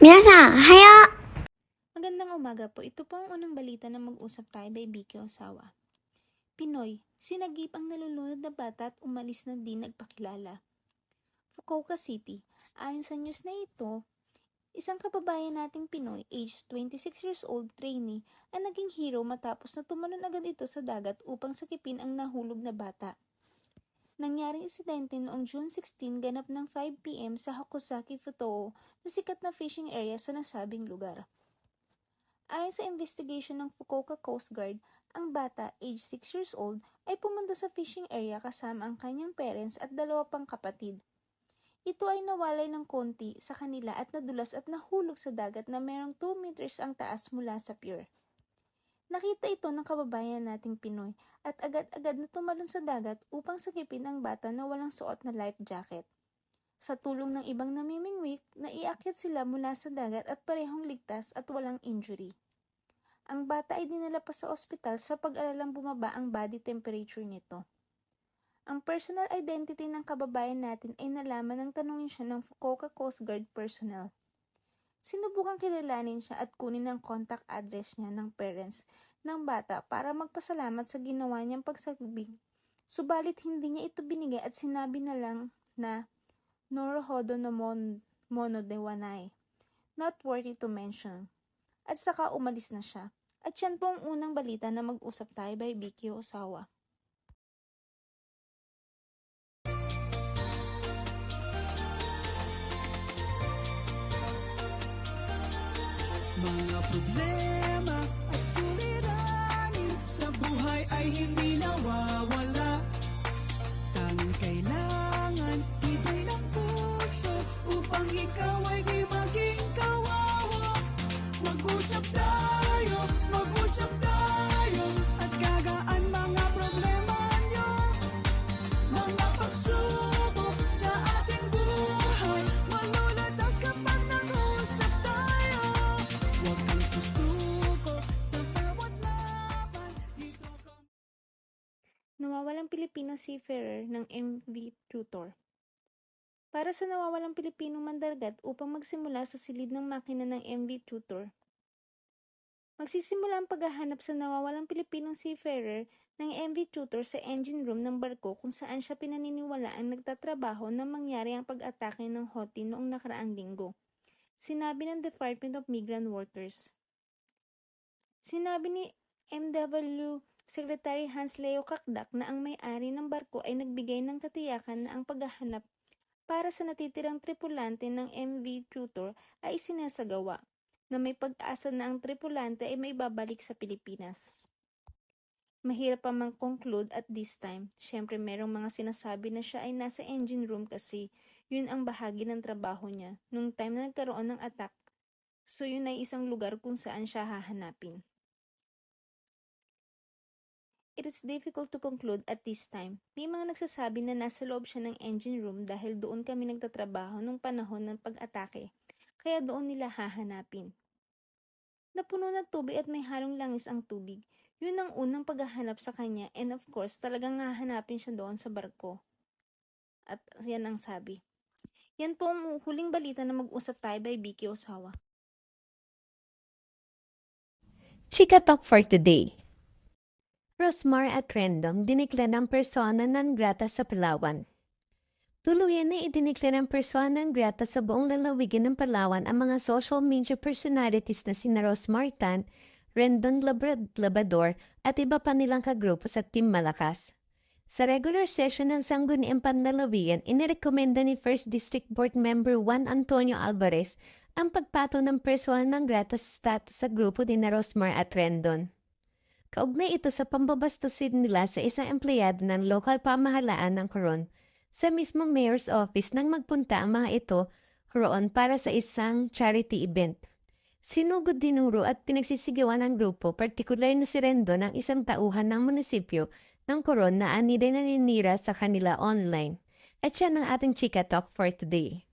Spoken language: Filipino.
Minasa, haya! Magandang umaga po. Ito po ang unang balita na mag-usap tayo by Vicky Osawa. Pinoy, sinagip ang nalulunod na bata at umalis na di nagpakilala. Fukuoka City, ayon sa news na ito, isang kababayan nating Pinoy, age 26 years old trainee, ang naging hero matapos na tumalon agad ito sa dagat upang sakipin ang nahulog na bata. Nangyaring insidente noong June 16 ganap ng 5pm sa Hakusaki Futoo na sikat na fishing area sa nasabing lugar. Ayon sa investigation ng Fukuoka Coast Guard, ang bata, age 6 years old, ay pumunta sa fishing area kasama ang kanyang parents at dalawa pang kapatid. Ito ay nawalay ng konti sa kanila at nadulas at nahulog sa dagat na merong 2 meters ang taas mula sa pier. Nakita ito ng kababayan nating Pinoy at agad-agad na tumalon sa dagat upang sakipin ang bata na walang suot na life jacket. Sa tulong ng ibang namimingwit, naiakyat sila mula sa dagat at parehong ligtas at walang injury. Ang bata ay dinala pa sa ospital sa pag-alalang bumaba ang body temperature nito. Ang personal identity ng kababayan natin ay nalaman nang tanungin siya ng Fukuoka Coast Guard personnel. Sinubukang kilalanin siya at kunin ang contact address niya ng parents ng bata para magpasalamat sa ginawa niyang pagsagubing. Subalit hindi niya ito binigay at sinabi na lang na Norohodo no mon, mono de wanai. Not worthy to mention. At saka umalis na siya. At yan po ang unang balita na mag-usap tayo by Vicky Osawa. Mga problema at suliranin sa buhay ay hindi nawawala. Tanging kailangan ibig ng puso upang ikaw ay di maging kawawa. Mag-usap tayo, mag-usap Nawawalang Pilipino seafarer ng MV Tutor. Para sa nawawalang Pilipino mandargat upang magsimula sa silid ng makina ng MV Tutor. Magsisimula ang paghahanap sa nawawalang Pilipinong seafarer ng MV Tutor sa engine room ng barko kung saan siya pinaniniwalaang nagtatrabaho nang mangyari ang pag-atake ng Houthi noong nakaraang linggo. Sinabi ng Department of Migrant Workers. Sinabi ni MW Secretary Hans Leo Kakdak na ang may-ari ng barko ay nagbigay ng katiyakan na ang paghahanap para sa natitirang tripulante ng MV Tutor ay isinasagawa na may pag-asa na ang tripulante ay may babalik sa Pilipinas. Mahirap pa mang conclude at this time. Siyempre merong mga sinasabi na siya ay nasa engine room kasi yun ang bahagi ng trabaho niya nung time na nagkaroon ng attack. So yun ay isang lugar kung saan siya hahanapin. It is difficult to conclude at this time. May mga nagsasabi na nasa loob siya ng engine room dahil doon kami nagtatrabaho nung panahon ng pag-atake, kaya doon nila hahanapin. Napuno ng tubig at may halong langis ang tubig. Yun ang unang paghahanap sa kanya and of course talagang hahanapin siya doon sa barko. At yan ang sabi. Yan po ang huling balita na mag-usap tayo by Vicky Osawa. Chika Talk for today. Rosmar at Random dinikla ng persona non grata sa Palawan. Tuluyan na idinikla ng persona non grata sa buong lalawigan ng Palawan ang mga social media personalities na sina Rosmar Tan, Rendon Labra- Labrador at iba pa nilang kagrupo sa Team Malakas. Sa regular session ng Sangguniang Panlalawigan, inirekomenda ni First District Board Member Juan Antonio Alvarez ang pagpato ng persona ng grata status sa grupo ni Rosmar at Rendon. Kaugnay ito sa pambabastusin nila sa isang empleyado ng lokal pamahalaan ng Coron sa mismong mayor's office nang magpunta ang mga ito roon para sa isang charity event. Sinugod dinuro at pinagsisigawan ng grupo, partikular na si Rendon ang isang tauhan ng munisipyo ng Coron na anide naninira sa kanila online. At yan ang ating chika talk for today.